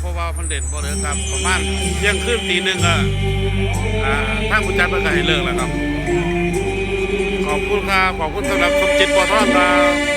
เพราะว่ามันเด่นพอเลยครับ ประมาณเที่ยงคืนตีหนึ่งก็ท่านผู้จัดมันก็ให้เลิกแล้วครับ ขอบคุณครับ ขอบคุณสำหรับสมจิตปอทอดครับ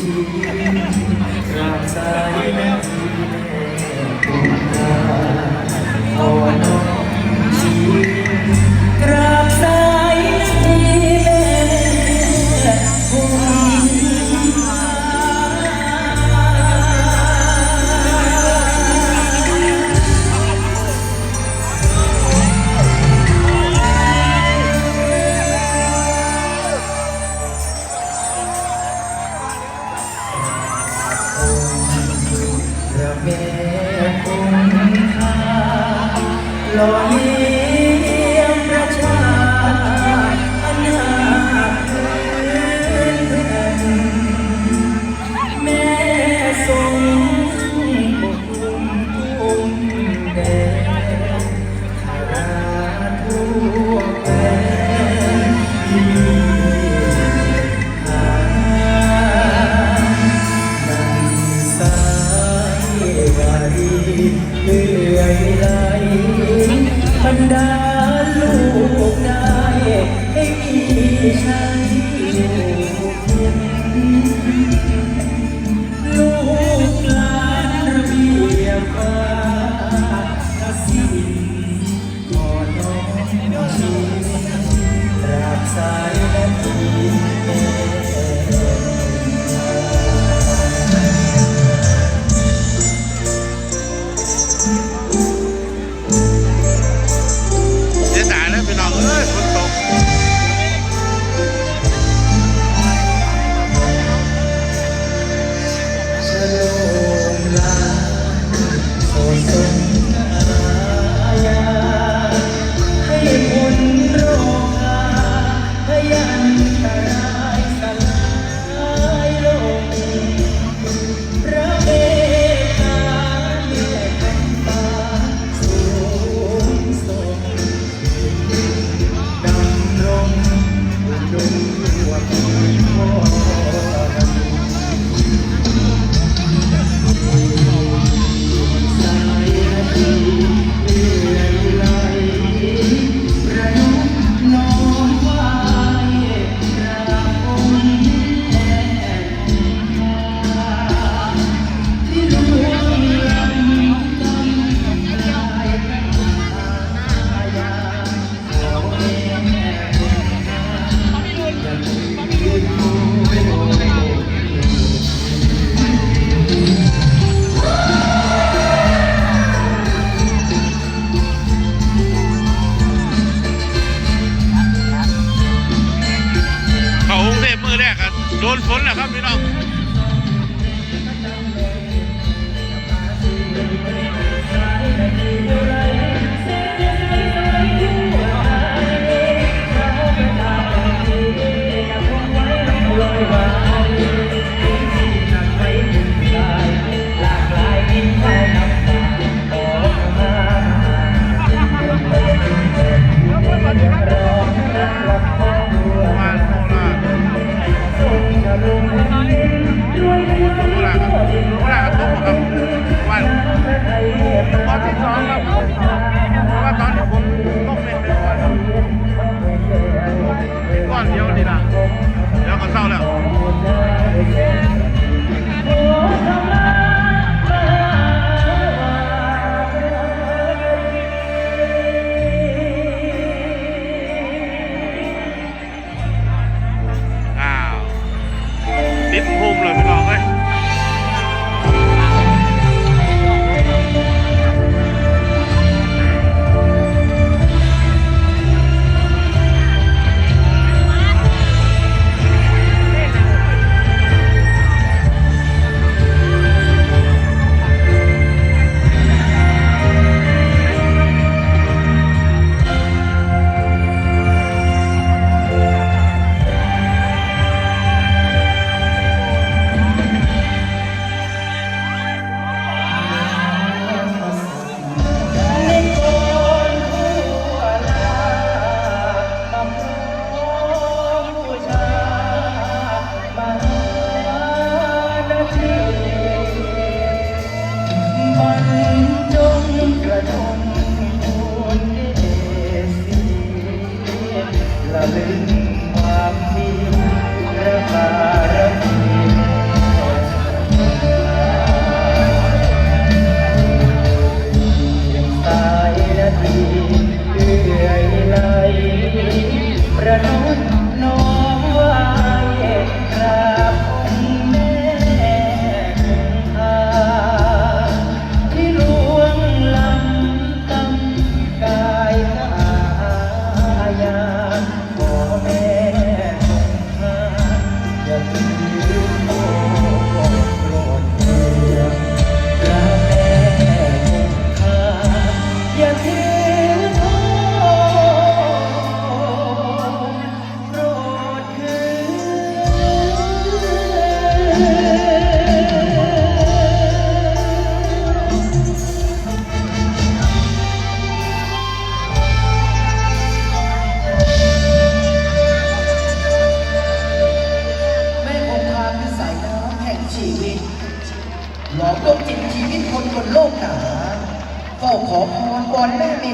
Grazie. เหนื่อยไหลบรรดาลูกได้ให้มีใช้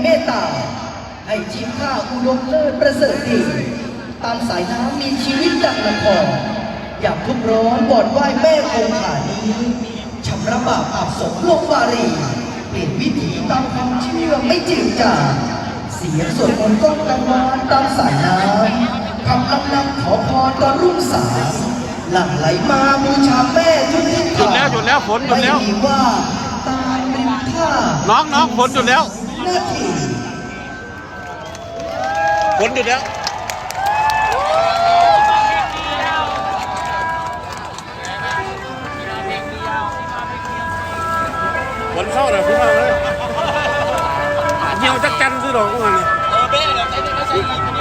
เมตตา ให้ชีพข้าอุดมเลิศประเสริฐดีตามสายน้ำมีชีวิตดังละครอยากทุกข์ร้อนบอดไหว้แม่คงขานี้ชำระบาปอาบศพโลกวารีเปลี่ยนวิถีตามความเชื่อไม่จืดจางเสียงสวดมนต์ก้องกังวานตามสายน้ำคำลำนำขอพรตอนรุ่งสางหลั่งไหลมาบูชาแม่ทุกทิศหยุดแล้วหยุดแล้วฝนหยุดแล้วไม่มีว่าตามริมท่าน้องน้องฝนหยุดแล้วห น้าที่ฝนหยุดแล้วฝนเข้าเลยฝนเข้าเลยเหี่ยวจักจันซื้อดอกพวกมันนี่เออเบ้เลยใช้ใช้ใช้